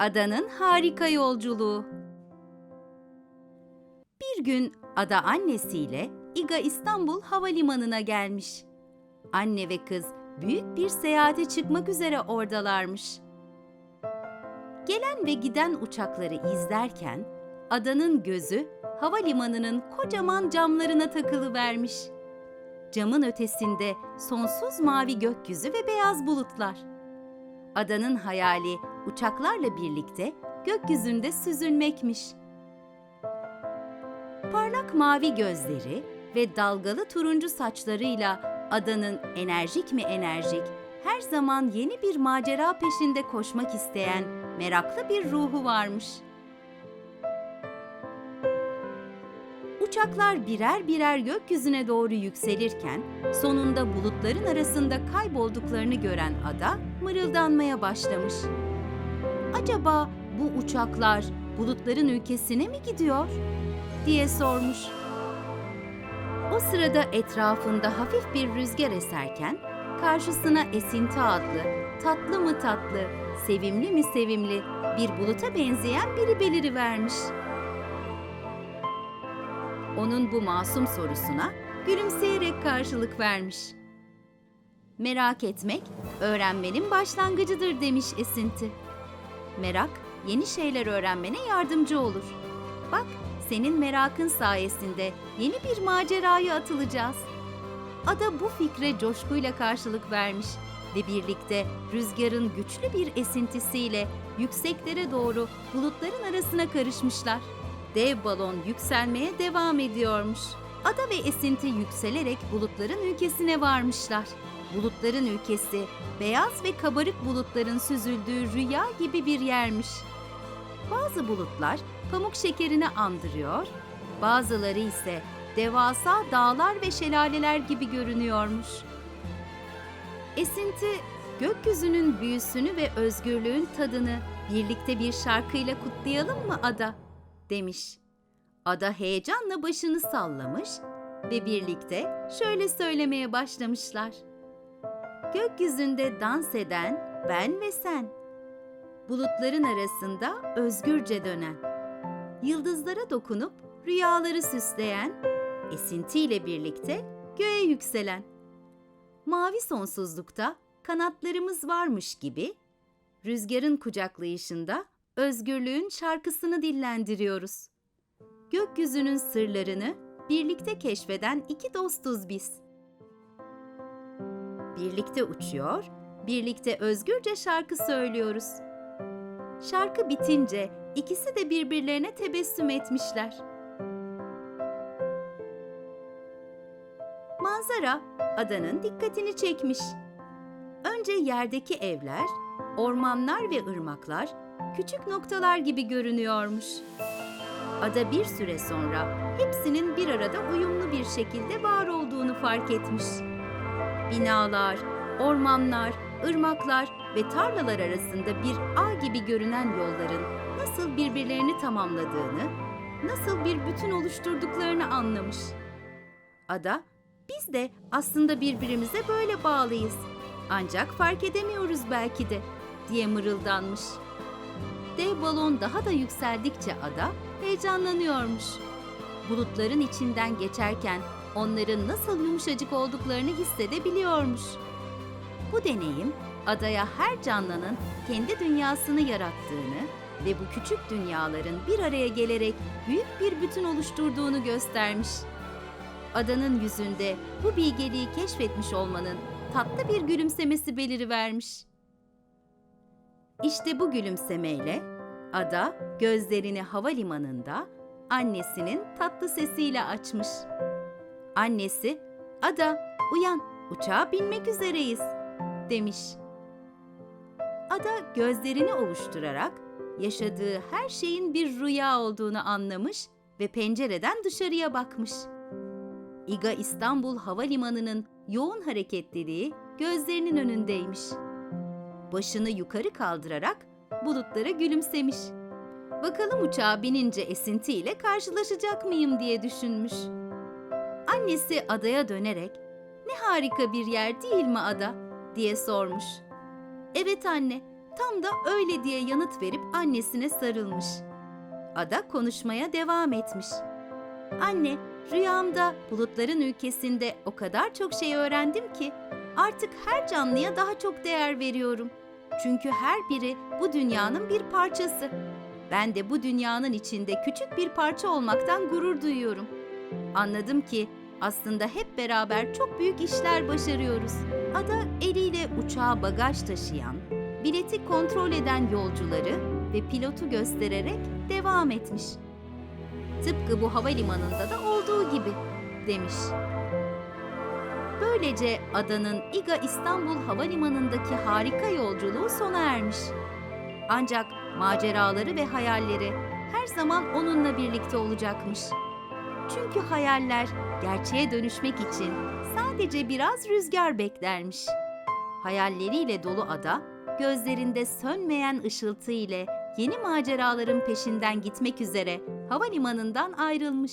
Adanın harika yolculuğu. Bir gün ada annesiyle İGA İstanbul Havalimanı'na gelmiş. Anne ve kız büyük bir seyahate çıkmak üzere oradalarmış. Gelen ve giden uçakları izlerken adanın gözü havalimanının kocaman camlarına takılı vermiş. Camın ötesinde sonsuz mavi gökyüzü ve beyaz bulutlar. Adanın hayali uçaklarla birlikte gökyüzünde süzülmekmiş. Parlak mavi gözleri ve dalgalı turuncu saçlarıyla adanın enerjik mi enerjik, her zaman yeni bir macera peşinde koşmak isteyen meraklı bir ruhu varmış. Uçaklar birer birer gökyüzüne doğru yükselirken sonunda bulutların arasında kaybolduklarını gören ada mırıldanmaya başlamış. Acaba bu uçaklar bulutların ülkesine mi gidiyor? diye sormuş. O sırada etrafında hafif bir rüzgar eserken karşısına esinti adlı, tatlı mı tatlı, sevimli mi sevimli bir buluta benzeyen biri belirivermiş. Onun bu masum sorusuna gülümseyerek karşılık vermiş. Merak etmek, öğrenmenin başlangıcıdır demiş esinti. Merak, yeni şeyler öğrenmene yardımcı olur. Bak, senin merakın sayesinde yeni bir maceraya atılacağız. Ada bu fikre coşkuyla karşılık vermiş ve birlikte rüzgarın güçlü bir esintisiyle yükseklere doğru bulutların arasına karışmışlar. Dev balon yükselmeye devam ediyormuş. Ada ve esinti yükselerek bulutların ülkesine varmışlar. Bulutların ülkesi beyaz ve kabarık bulutların süzüldüğü rüya gibi bir yermiş. Bazı bulutlar pamuk şekerini andırıyor, bazıları ise devasa dağlar ve şelaleler gibi görünüyormuş. Esinti, gökyüzünün büyüsünü ve özgürlüğün tadını birlikte bir şarkıyla kutlayalım mı Ada? Demiş. Ada heyecanla başını sallamış ve birlikte şöyle söylemeye başlamışlar. Gökyüzünde dans eden ben ve sen. Bulutların arasında özgürce dönen. Yıldızlara dokunup rüyaları süsleyen, esintiyle birlikte göğe yükselen. Mavi sonsuzlukta kanatlarımız varmış gibi rüzgarın kucaklayışında özgürlüğün şarkısını dillendiriyoruz. Gökyüzünün sırlarını birlikte keşfeden iki dostuz biz. Birlikte uçuyor, birlikte özgürce şarkı söylüyoruz. Şarkı bitince ikisi de birbirlerine tebessüm etmişler. Manzara adanın dikkatini çekmiş. Önce yerdeki evler, ormanlar ve ırmaklar küçük noktalar gibi görünüyormuş. Ada bir süre sonra hepsinin bir arada uyumlu bir şekilde var olduğunu fark etmiş. Binalar, ormanlar, ırmaklar ve tarlalar arasında bir ağ gibi görünen yolların nasıl birbirlerini tamamladığını, nasıl bir bütün oluşturduklarını anlamış. Ada, biz de aslında birbirimize böyle bağlıyız. Ancak fark edemiyoruz belki de diye mırıldanmış. Dev balon daha da yükseldikçe ada heyecanlanıyormuş. Bulutların içinden geçerken onların nasıl yumuşacık olduklarını hissedebiliyormuş. Bu deneyim adaya her canlının kendi dünyasını yarattığını ve bu küçük dünyaların bir araya gelerek büyük bir bütün oluşturduğunu göstermiş. Adanın yüzünde bu bilgeliği keşfetmiş olmanın tatlı bir gülümsemesi belirivermiş. İşte bu gülümsemeyle Ada gözlerini havalimanında annesinin tatlı sesiyle açmış. Annesi, "Ada, uyan, uçağa binmek üzereyiz." demiş. Ada gözlerini ovuşturarak yaşadığı her şeyin bir rüya olduğunu anlamış ve pencereden dışarıya bakmış. İGA İstanbul Havalimanı'nın yoğun hareketliliği gözlerinin önündeymiş. Başını yukarı kaldırarak bulutlara gülümsemiş. Bakalım uçağa binince esintiyle karşılaşacak mıyım diye düşünmüş. Annesi adaya dönerek, ne harika bir yer değil mi ada? diye sormuş. Evet anne, tam da öyle diye yanıt verip annesine sarılmış. Ada konuşmaya devam etmiş. Anne, rüyamda bulutların ülkesinde o kadar çok şey öğrendim ki artık her canlıya daha çok değer veriyorum. Çünkü her biri bu dünyanın bir parçası. Ben de bu dünyanın içinde küçük bir parça olmaktan gurur duyuyorum. Anladım ki aslında hep beraber çok büyük işler başarıyoruz. Ada eliyle uçağa bagaj taşıyan, bileti kontrol eden yolcuları ve pilotu göstererek devam etmiş. Tıpkı bu havalimanında da olduğu gibi demiş. Böylece adanın İGA İstanbul Havalimanı'ndaki harika yolculuğu sona ermiş. Ancak maceraları ve hayalleri her zaman onunla birlikte olacakmış. Çünkü hayaller gerçeğe dönüşmek için sadece biraz rüzgar beklermiş. Hayalleriyle dolu ada, gözlerinde sönmeyen ışıltı ile yeni maceraların peşinden gitmek üzere havalimanından ayrılmış.